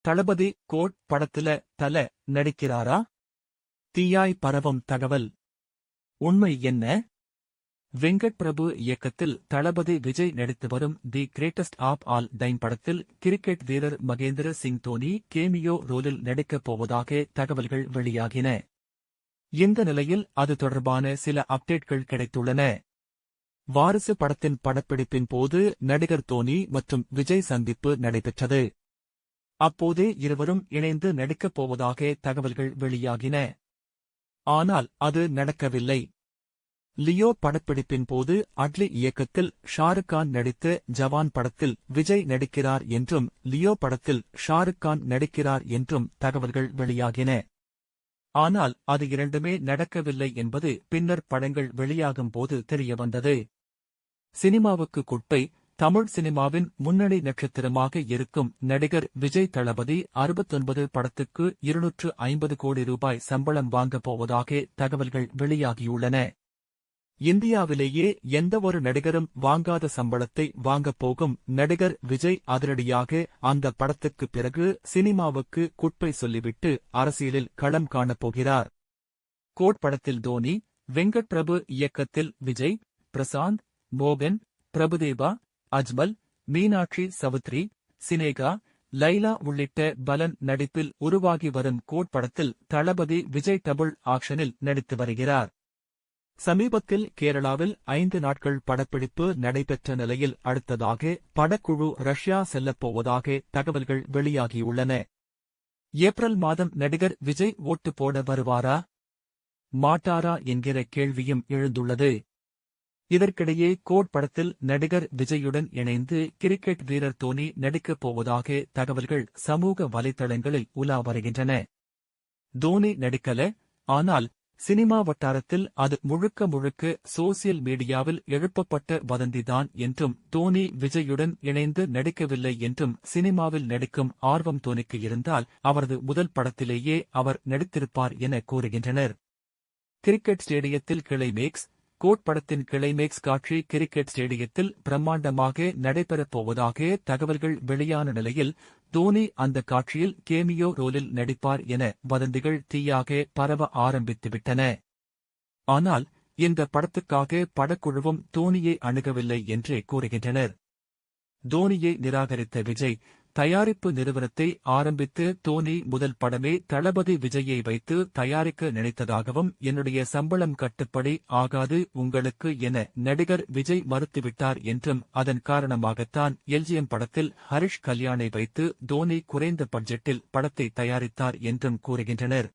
தளபதி code படத்துல தல நடிக்கிறாரா? தீயாய் பரவும் தகவல். உண்மை என்ன? வெங்கட் பிரபு இயக்கத்தில் தளபதி விஜய் நடித்து வரும் the greatest of all time படத்தில் கிரிக்கெட் வீரர் மகேந்திர சிங் தோனி கேமியோ ரோலில் நடிக்கப் போவதாக தகவல்கள் வெளியாகின. இந்த நிலையில் அது தொடர்பான சில அப்டேட்கள் கிடைத்துள்ளன. வாரிசு படத்தின் படப்பிடிப்பின் போது நடிகர் தோனி மற்றும் விஜய் சந்திப்பு நடைபெற்றது. அப்போதே இருவரும் இணைந்து நடிக்கப் போவதாக தகவல்கள் வெளியாகின. ஆனால் அது நடக்கவில்லை. லியோ படப்பிடிப்பின் போது அட்லி இயக்கத்தில் ஷாருக் கான் நடித்த ஜவான் படத்தில் விஜய் நடிக்கிறார் என்றும் லியோ படத்தில் ஷாருக் கான் நடிக்கிறார் என்றும் தகவல்கள் வெளியாகின. ஆனால் அது இரண்டுமே நடக்கவில்லை என்பது பின்னர் படங்கள் வெளியாகும் போது தெரியவந்தது. சினிமாவுக்கு குட்பை தமிழ் சினிமாவின் முன்னணி நட்சத்திரமாக இருக்கும் நடிகர் விஜய் தளபதி அறுபத்தொன்பது படத்துக்கு இருநூற்று ஐம்பது கோடி ரூபாய் சம்பளம் வாங்கப் போவதாக தகவல்கள் வெளியாகியுள்ளன. இந்தியாவிலேயே எந்தவொரு நடிகரும் வாங்காத சம்பளத்தை வாங்கப் போகும் நடிகர் விஜய் அதிரடியாக அந்த படத்துக்கு பிறகு சினிமாவுக்கு குட்பை சொல்லிவிட்டு அரசியலில் களம் காணப் போகிறார். கோட் படத்தில் தோனி வெங்கட் பிரபு இயக்கத்தில் விஜய் பிரசாந்த் மோகன் பிரபுதேவா அஜ்மல் மீனாட்சி சவுத்ரி சினேகா லைலா உள்ளிட்ட பலன் நடிப்பில் உருவாகி வரும் கோட் படத்தில் தளபதி விஜய் டபுள் ஆக்ஷனில் நடித்து வருகிறார். சமீபத்தில் கேரளாவில் ஐந்து நாட்கள் படப்பிடிப்பு நடைபெற்ற நிலையில் அடுத்ததாக படக்குழு ரஷ்யா செல்லப்போவதாக தகவல்கள் வெளியாகியுள்ளன. ஏப்ரல் மாதம் நடிகர் விஜய் ஓட்டு போட வருவாரா? மாட்டாரா என்கிற கேள்வியும் எழுந்துள்ளது. இதற்கிடையே கோட் படத்தில் நடிகர் விஜயுடன் இணைந்து கிரிக்கெட் வீரர் தோனி நடிக்கப் போவதாக தகவல்கள் சமூக வலைதளங்களில் உலா வருகின்றன. தோனி நடிக்கல ஆனால் சினிமா வட்டாரத்தில் அது முழுக்க முழுக்க சோசியல் மீடியாவில் எழுப்பப்பட்ட வதந்திதான் என்றும் தோனி விஜயுடன் இணைந்து நடிக்கவில்லை என்றும் சினிமாவில் நடிக்கும் ஆர்வம் தோனிக்கு இருந்தால் அவரது முதல் படத்திலேயே அவர் நடித்திருப்பார் என கூறுகின்றனர். கிரிக்கெட் ஸ்டேடியத்தில் கிளைமேக்ஸ் கோட் படத்தின் கிளைமேக்ஸ் காட்சி கிரிக்கெட் ஸ்டேடியத்தில் பிரம்மாண்டமாக நடைபெறப் போவதாக தகவல்கள் வெளியான நிலையில் தோனி அந்த காட்சியில் கேமியோ ரோலில் நடிப்பார் என வதந்திகள் தீயாக பரவ ஆரம்பித்துவிட்டன. ஆனால் இந்த படத்துக்காக படக்குழுவும் தோனியை அணுகவில்லை என்றே கூறுகின்றனர். தோனியை நிராகரித்த விஜய் தயாரிப்பு நிறுவனத்தை ஆரம்பித்து தோனி முதல் படமே தளபதி விஜயை வைத்து தயாரிக்க நினைத்ததாகவும் என்னுடைய சம்பளம் கட்டுப்படி ஆகாது உங்களுக்கு என நடிகர் விஜய் மறுத்துவிட்டார் என்றும் அதன் காரணமாகத்தான் எல்ஜிஎம் படத்தில் ஹரிஷ் கல்யாணை வைத்து தோனி குறைந்த பட்ஜெட்டில் படத்தை தயாரித்தார் என்றும் கூறுகின்றனர்.